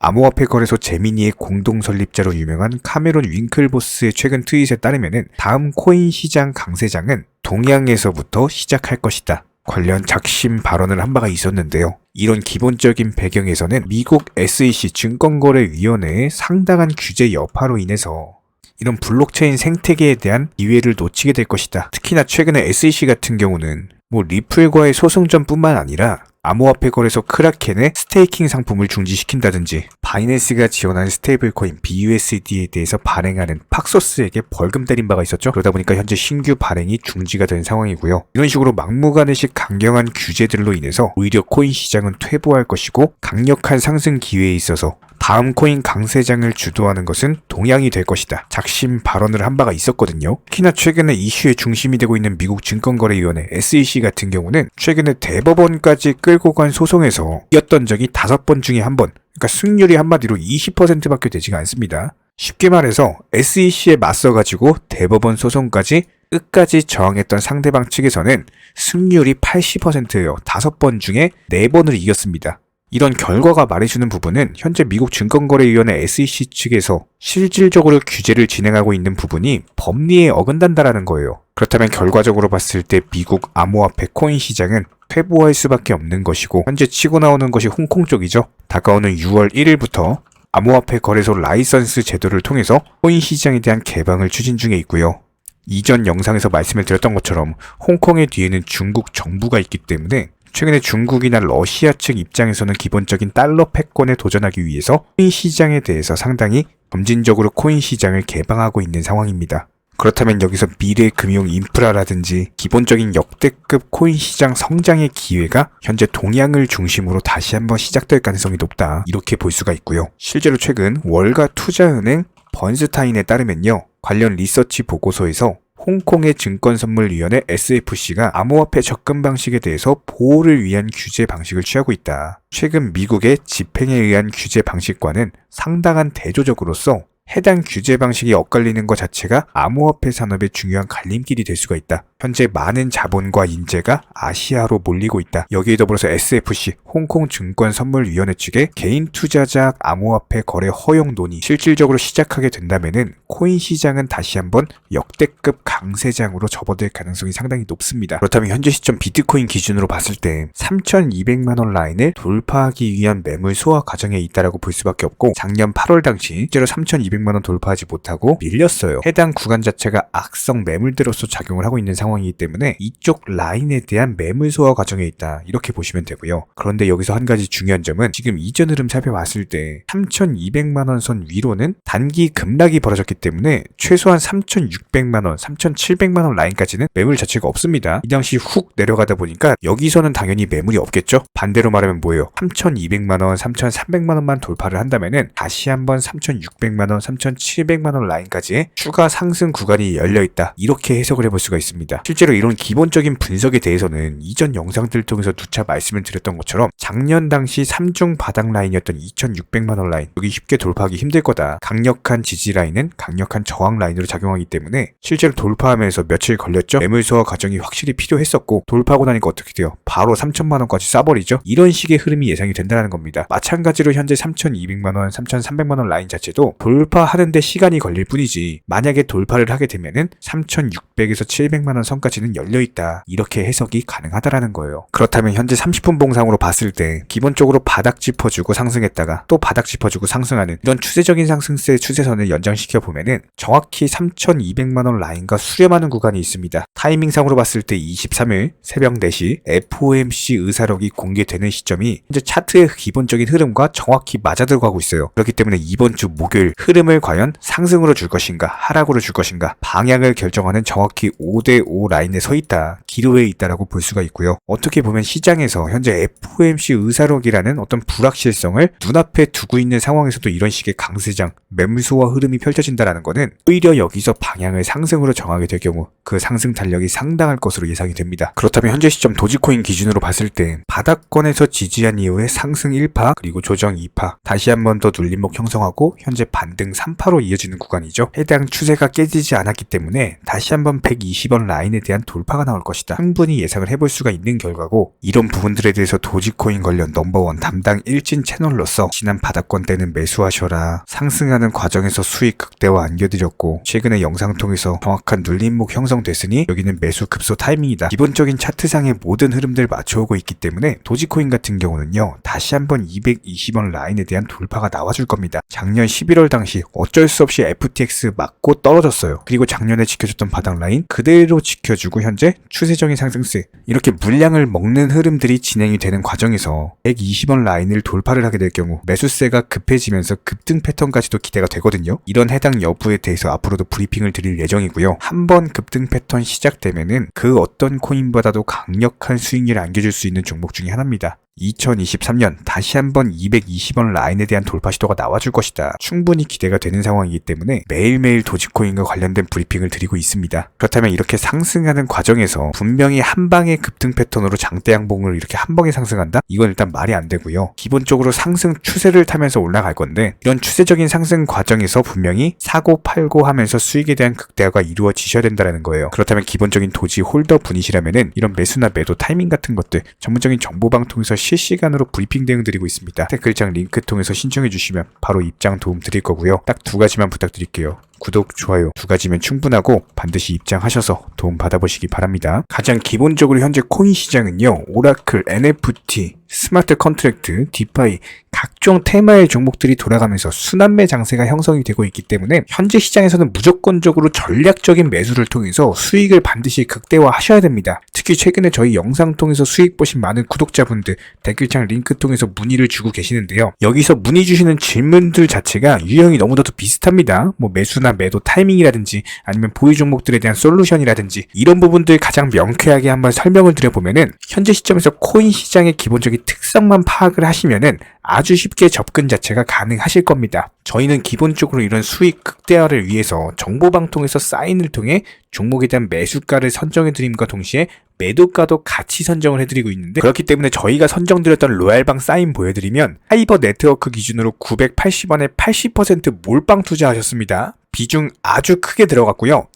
암호화폐 거래소 제미니의 공동 설립자로 유명한 카메론 윙클보스의 최근 트윗에 따르면은 다음 코인 시장 강세장은 동양에서부터 시작할 것이다. 관련 작심 발언을 한 바가 있었는데요. 이런 기본적인 배경에서는 미국 SEC 증권거래위원회의 상당한 규제 여파로 인해서 이런 블록체인 생태계에 대한 기회를 놓치게 될 것이다. 특히나 최근에 SEC 같은 경우는 뭐 리플과의 소송전뿐만 아니라 암호화폐 거래소 크라켄의 스테이킹 상품을 중지시킨다든지 바이낸스가 지원하는 스테이블코인 BUSD에 대해서 발행하는 팍소스에게 벌금 때린 바가 있었죠. 그러다 보니까 현재 신규 발행이 중지가 된 상황이고요. 이런 식으로 막무가내식 강경한 규제들로 인해서 오히려 코인 시장은 퇴보할 것이고 강력한 상승 기회에 있어서 다음 코인 강세장을 주도하는 것은 동양이 될 것이다. 작심 발언을 한 바가 있었거든요. 특히나 최근에 이슈의 중심이 되고 있는 미국 증권거래위원회 SEC 같은 경우는 최근에 대법원까지 끌고 간 소송에서 이겼던 적이 다섯 번 중에 한 번, 그러니까 승률이 한마디로 20%밖에 되지가 않습니다. 쉽게 말해서 SEC에 맞서가지고 대법원 소송까지 끝까지 저항했던 상대방 측에서는 승률이 80%예요. 다섯 번 중에 네 번을 이겼습니다. 이런 결과가 말해주는 부분은 현재 미국 증권거래위원회 SEC 측에서 실질적으로 규제를 진행하고 있는 부분이 법리에 어긋난다라는 거예요. 그렇다면 결과적으로 봤을 때 미국 암호화폐 코인 시장은 퇴보할 수밖에 없는 것이고 현재 치고 나오는 것이 홍콩 쪽이죠. 다가오는 6월 1일부터 암호화폐 거래소 라이선스 제도를 통해서 코인 시장에 대한 개방을 추진 중에 있고요. 이전 영상에서 말씀을 드렸던 것처럼 홍콩의 뒤에는 중국 정부가 있기 때문에 최근에 중국이나 러시아 측 입장에서는 기본적인 달러 패권에 도전하기 위해서 코인 시장에 대해서 상당히 점진적으로 코인 시장을 개방하고 있는 상황입니다. 그렇다면 여기서 미래 금융 인프라라든지 기본적인 역대급 코인 시장 성장의 기회가 현재 동양을 중심으로 다시 한번 시작될 가능성이 높다. 이렇게 볼 수가 있고요. 실제로 최근 월가 투자은행 번스타인에 따르면요. 관련 리서치 보고서에서 홍콩의 증권선물위원회 SFC가 암호화폐 접근 방식에 대해서 보호를 위한 규제 방식을 취하고 있다. 최근 미국의 집행에 의한 규제 방식과는 상당한 대조적으로서 해당 규제 방식이 엇갈리는 것 자체가 암호화폐 산업의 중요한 갈림길이 될 수가 있다. 현재 많은 자본과 인재가 아시아로 몰리고 있다. 여기에 더불어서 SFC, 홍콩 증권 선물위원회 측의 개인 투자자 암호화폐 거래 허용 논의 실질적으로 시작하게 된다면은 코인 시장은 다시 한번 역대급 강세장으로 접어들 가능성이 상당히 높습니다. 그렇다면 현재 시점 비트코인 기준으로 봤을 때 3,200만 원 라인을 돌파하기 위한 매물 소화 과정에 있다라고 볼 수밖에 없고 작년 8월 당시 실제로 3,200 만원 돌파하지 못하고 밀렸어요. 해당 구간 자체가 악성 매물대로서 작용을 하고 있는 상황이기 때문에 이쪽 라인에 대한 매물 소화 과정에 있다 이렇게 보시면 되고요. 그런데 여기서 한 가지 중요한 점은 지금 이전 흐름 살펴봤을 때 3,200만 원 선 위로는 단기 급락이 벌어졌기 때문에 최소한 3,600만 원, 3,700만 원 라인까지는 매물 자체가 없습니다. 이 당시 훅 내려가다 보니까 여기서는 당연히 매물이 없겠죠. 반대로 말하면 뭐예요? 3,200만 원, 3,300만 원만 돌파를 한다면은 다시 한번 3,600만 원, 3,700만 원 라인까지의 추가 상승 구간이 열려 있다. 이렇게 해석을 해볼 수가 있습니다. 실제로 이런 기본적인 분석에 대해서는 이전 영상들 통해서 누차 말씀을 드렸던 것처럼 작년 당시 3중 바닥 라인이었던 2,600만 원 라인 여기 쉽게 돌파하기 힘들 거다. 강력한 지지 라인은 강력한 저항 라인으로 작용하기 때문에 실제로 돌파하면서 며칠 걸렸죠. 매물 소화 과정이 확실히 필요했었고 돌파하고 나니까 어떻게 돼요? 바로 3천만 원까지 싸버리죠. 이런 식의 흐름이 예상이 된다는 겁니다. 마찬가지로 현재 3,200만 원, 3,300만 원 라인 자체도 돌파 하는데 시간이 걸릴 뿐이지 만약에 돌파를 하게 되면은 3,600에서 700만 원 선까지는 열려 있다. 이렇게 해석이 가능하다라는 거예요. 그렇다면 현재 30분 봉상으로 봤을 때 기본적으로 바닥 짚어주고 상승했다가 또 바닥 짚어주고 상승하는 이런 추세적인 상승세의 추세선을 연장시켜 보면은 정확히 3,200만 원 라인과 수렴하는 구간이 있습니다. 타이밍상으로 봤을 때 23일 새벽 4시 FOMC 의사록이 공개되는 시점이 현재 차트의 기본적인 흐름과 정확히 맞아들어가고 있어요. 그렇기 때문에 이번 주 목요일 흐름 을 과연 상승으로 줄 것인가 하락으로 줄 것인가 방향을 결정하는 정확히 5대5 라인에 서 있다. 기로에 있다라고 볼 수가 있고요. 어떻게 보면 시장에서 현재 FOMC 의사록이라는 어떤 불확실성을 눈앞에 두고 있는 상황에서도 이런 식의 강세장, 매물소와 흐름이 펼쳐진다라는 것은 오히려 여기서 방향을 상승으로 정하게 될 경우 그 상승 탄력이 상당할 것으로 예상이 됩니다. 그렇다면 현재 시점 도지코인 기준으로 봤을 때 바닥권에서 지지한 이후에 상승 1파 그리고 조정 2파 다시 한 번 더 눌림목 형성하고 현재 반등 급등 3파로 이어지는 구간이죠. 해당 추세가 깨지지 않았기 때문에 다시 한번 120원 라인에 대한 돌파가 나올 것이다. 충분히 예상을 해볼 수가 있는 결과고 이런 부분들에 대해서 도지코인 관련 넘버원 담당 일진 채널로서 지난 바닥권 때는 매수하셔라 상승하는 과정에서 수익 극대화 안겨드렸고 최근에 영상 통해서 정확한 눌림목 형성됐으니 여기는 매수 급소 타이밍이다. 기본적인 차트상의 모든 흐름들 맞춰오고 있기 때문에 도지코인 같은 경우는요 다시 한번 220원 라인에 대한 돌파가 나와줄 겁니다. 작년 11월 당시 어쩔 수 없이 FTX 맞고 떨어졌어요. 그리고 작년에 지켜줬던 바닥 라인 그대로 지켜주고 현재 추세적인 상승세 이렇게 물량을 먹는 흐름들이 진행이 되는 과정에서 120원 라인을 돌파를 하게 될 경우 매수세가 급해지면서 급등 패턴까지도 기대가 되거든요. 이런 해당 여부에 대해서 앞으로도 브리핑을 드릴 예정이고요. 한번 급등 패턴 시작되면은 그 어떤 코인보다도 강력한 수익률을 안겨줄 수 있는 종목 중에 하나입니다. 2023년 다시 한번 220원 라인에 대한 돌파 시도가 나와줄 것이다. 충분히 기대가 되는 상황이기 때문에 매일매일 도지코인과 관련된 브리핑을 드리고 있습니다. 그렇다면 이렇게 상승하는 과정에서 분명히 한 방의 급등 패턴으로 장대 양봉을 이렇게 한 방에 상승한다? 이건 일단 말이 안 되고요. 기본적으로 상승 추세를 타면서 올라갈 건데 이런 추세적인 상승 과정에서 분명히 사고 팔고 하면서 수익에 대한 극대화가 이루어지셔야 된다는 거예요. 그렇다면 기본적인 도지 홀더 분이시라면은 이런 매수나 매도 타이밍 같은 것들 전문적인 정보방 통해서 실시간으로 브리핑 대응 드리고 있습니다. 댓글창 링크 통해서 신청해 주시면 바로 입장 도움 드릴 거고요. 딱 두 가지만 부탁드릴게요. 구독, 좋아요 두 가지면 충분하고 반드시 입장하셔서 도움 받아보시기 바랍니다. 가장 기본적으로 현재 코인 시장은요. 오라클, NFT, 스마트 컨트랙트, 디파이 각종 테마의 종목들이 돌아가면서 순환매 장세가 형성이 되고 있기 때문에 현재 시장에서는 무조건적으로 전략적인 매수를 통해서 수익을 반드시 극대화하셔야 됩니다. 특히 최근에 저희 영상 통해서 수익 보신 많은 구독자분들 댓글창 링크 통해서 문의를 주고 계시는데요. 여기서 문의 주시는 질문들 자체가 유형이 너무나도 비슷합니다. 뭐 매수나 매도 타이밍이라든지 아니면 보유 종목들에 대한 솔루션이라든지 이런 부분들 가장 명쾌하게 한번 설명을 드려보면은 현재 시점에서 코인 시장의 기본적인 특성만 파악을 하시면은 아주 쉽게 접근 자체가 가능하실 겁니다. 저희는 기본적으로 이런 수익 극대화를 위해서 정보방통에서 사인을 통해 종목에 대한 매수가를 선정해 드림과 동시에 매도가도 같이 선정을 해드리고 있는데 그렇기 때문에 저희가 선정드렸던 로얄방 사인 보여드리면 하이버 네트워크 기준으로 980원에 80% 몰빵 투자하셨습니다. 비중 아주 크게 들어갔고요.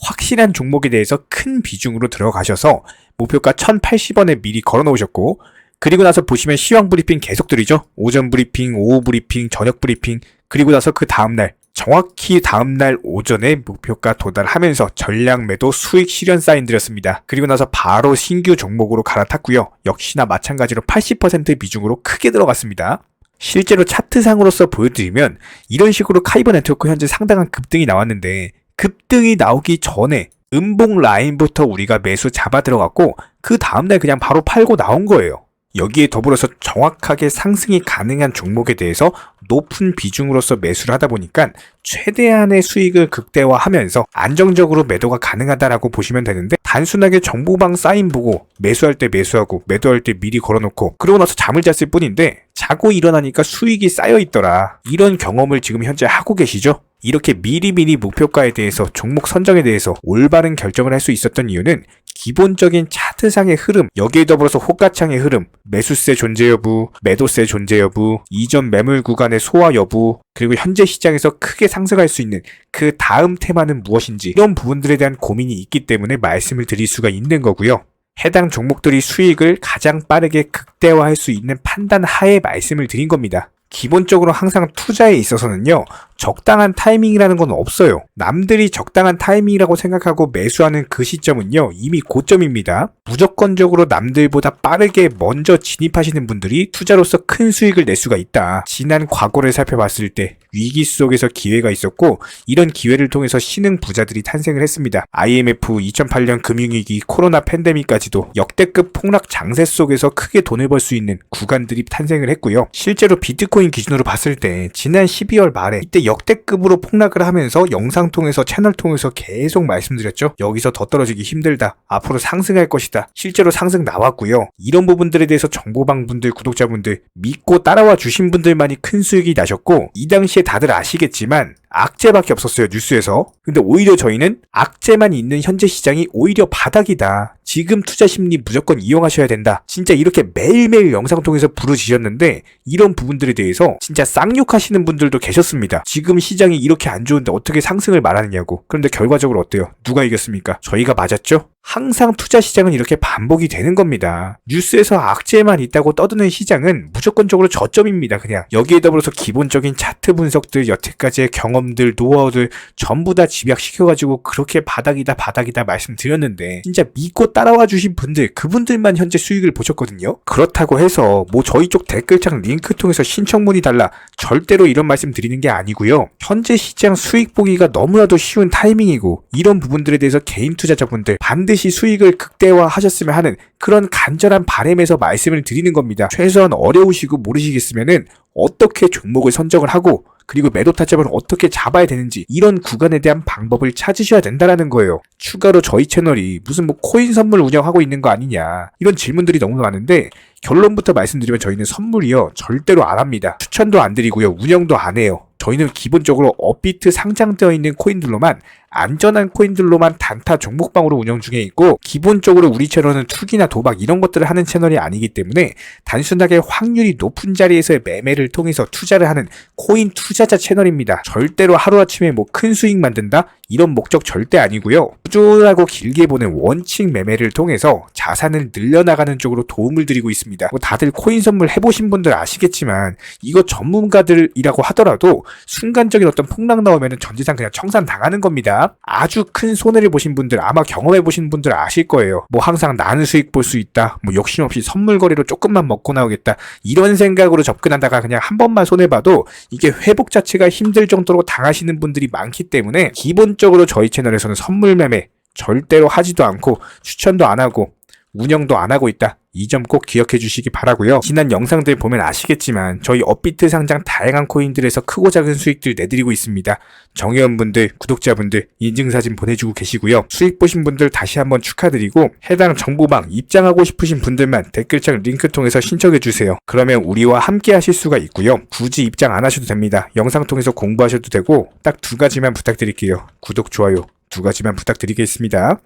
확실한 종목에 대해서 큰 비중으로 들어가셔서 목표가 1080원에 미리 걸어 놓으셨고 그리고 나서 보시면 시황 브리핑 계속 드리죠. 오전 브리핑, 오후 브리핑, 저녁 브리핑. 그리고 나서 그 다음날 정확히 다음날 오전에 목표가 도달하면서 전량 매도 수익 실현 사인 드렸습니다. 그리고 나서 바로 신규 종목으로 갈아탔고요. 역시나 마찬가지로 80% 비중으로 크게 들어갔습니다. 실제로 차트상으로서 보여드리면 이런 식으로 카이버 네트워크 현재 상당한 급등이 나왔는데 급등이 나오기 전에 음봉 라인부터 우리가 매수 잡아 들어갔고 그 다음날 그냥 바로 팔고 나온 거예요. 여기에 더불어서 정확하게 상승이 가능한 종목에 대해서 높은 비중으로서 매수를 하다 보니까 최대한의 수익을 극대화하면서 안정적으로 매도가 가능하다라고 보시면 되는데 단순하게 정보방 사인 보고 매수할 때 매수하고 매도할 때 미리 걸어놓고 그러고 나서 잠을 잤을 뿐인데 자고 일어나니까 수익이 쌓여 있더라. 이런 경험을 지금 현재 하고 계시죠? 이렇게 미리미리 목표가에 대해서 종목 선정에 대해서 올바른 결정을 할 수 있었던 이유는 기본적인 차트상의 흐름, 여기에 더불어서 호가창의 흐름, 매수세 존재 여부, 매도세 존재 여부, 이전 매물 구간의 소화 여부, 그리고 현재 시장에서 크게 상승할 수 있는 그 다음 테마는 무엇인지 이런 부분들에 대한 고민이 있기 때문에 말씀을 드릴 수가 있는 거고요. 해당 종목들이 수익을 가장 빠르게 극대화할 수 있는 판단 하에 말씀을 드린 겁니다. 기본적으로 항상 투자에 있어서는요, 적당한 타이밍이라는 건 없어요. 남들이 적당한 타이밍이라고 생각하고 매수하는 그 시점은요, 이미 고점입니다. 무조건적으로 남들보다 빠르게 먼저 진입하시는 분들이 투자로서 큰 수익을 낼 수가 있다. 지난 과거를 살펴봤을 때 위기 속에서 기회가 있었고, 이런 기회를 통해서 신흥 부자들이 탄생을 했습니다. IMF, 2008년 금융위기, 코로나 팬데믹까지도 역대급 폭락 장세 속에서 크게 돈을 벌 수 있는 구간들이 탄생을 했고요. 실제로 비트코인 기준으로 봤을 때 지난 12월 말에 이때 역대급으로 폭락을 하면서 영상 통해서 채널 통해서 계속 말씀드렸죠. 여기서 더 떨어지기 힘들다. 앞으로 상승할 것이다. 실제로 상승 나왔고요. 이런 부분들에 대해서 정보방 분들, 구독자분들 믿고 따라와 주신 분들만이 큰 수익이 나셨고 이 당시에 다들 아시겠지만 악재밖에 없었어요, 뉴스에서. 근데 오히려 저희는 악재만 있는 현재 시장이 오히려 바닥이다. 지금 투자 심리 무조건 이용하셔야 된다. 진짜 이렇게 매일매일 영상 통해서 부르짖었는데 이런 부분들에 대해서 진짜 쌍욕하시는 분들도 계셨습니다. 지금 시장이 이렇게 안 좋은데 어떻게 상승을 말하느냐고. 그런데 결과적으로 어때요? 누가 이겼습니까? 저희가 맞았죠? 항상 투자 시장은 이렇게 반복이 되는 겁니다. 뉴스에서 악재만 있다고 떠드는 시장은 무조건적으로 저점입니다. 그냥 여기에 더불어서 기본적인 차트 분석들, 여태까지의 경험 들, 노하우들 전부 다 집약시켜가지고 그렇게 바닥이다 바닥이다 말씀드렸는데 진짜 믿고 따라와 주신 분들 그분들만 현재 수익을 보셨거든요. 그렇다고 해서 뭐 저희 쪽 댓글창 링크 통해서 신청문이 달라 절대로 이런 말씀 드리는 게 아니고요. 현재 시장 수익 보기가 너무나도 쉬운 타이밍이고 이런 부분들에 대해서 개인 투자자분들 반드시 수익을 극대화하셨으면 하는 그런 간절한 바램에서 말씀을 드리는 겁니다. 최소한 어려우시고 모르시겠으면은 어떻게 종목을 선정을 하고 그리고 매도 타점을 어떻게 잡아야 되는지 이런 구간에 대한 방법을 찾으셔야 된다라는 거예요. 추가로 저희 채널이 무슨 뭐 코인 선물 운영하고 있는 거 아니냐 이런 질문들이 너무 많은데 결론부터 말씀드리면 저희는 선물이요 절대로 안 합니다. 추천도 안 드리고요 운영도 안 해요. 저희는 기본적으로 업비트 상장되어 있는 코인들로만 안전한 코인들로만 단타 종목방으로 운영 중에 있고 기본적으로 우리 채널은 투기나 도박 이런 것들을 하는 채널이 아니기 때문에 단순하게 확률이 높은 자리에서의 매매를 통해서 투자를 하는 코인 투자자 채널입니다. 절대로 하루아침에 뭐 큰 수익 만든다? 이런 목적 절대 아니고요. 꾸준하고 길게 보는 원칙 매매를 통해서 자산을 늘려나가는 쪽으로 도움을 드리고 있습니다. 뭐 다들 코인 선물 해보신 분들 아시겠지만 이거 전문가들이라고 하더라도 순간적인 어떤 폭락 나오면 전 재산 그냥 청산 당하는 겁니다. 아주 큰 손해를 보신 분들 아마 경험해 보신 분들 아실 거예요. 뭐 항상 나는 수익 볼 수 있다. 뭐 욕심 없이 선물 거래로 조금만 먹고 나오겠다. 이런 생각으로 접근하다가 그냥 한 번만 손해 봐도 이게 회복 자체가 힘들 정도로 당하시는 분들이 많기 때문에 기본적으로 저희 채널에서는 선물 매매 절대로 하지도 않고 추천도 안 하고 운영도 안 하고 있다. 이 점 꼭 기억해 주시기 바라고요. 지난 영상들 보면 아시겠지만 저희 업비트 상장 다양한 코인들에서 크고 작은 수익들 내드리고 있습니다. 정회원분들, 구독자분들 인증사진 보내주고 계시고요. 수익 보신 분들 다시 한번 축하드리고 해당 정보방 입장하고 싶으신 분들만 댓글창 링크 통해서 신청해 주세요. 그러면 우리와 함께 하실 수가 있고요. 굳이 입장 안 하셔도 됩니다. 영상 통해서 공부하셔도 되고 딱 두 가지만 부탁드릴게요. 구독, 좋아요 두 가지만 부탁드리겠습니다.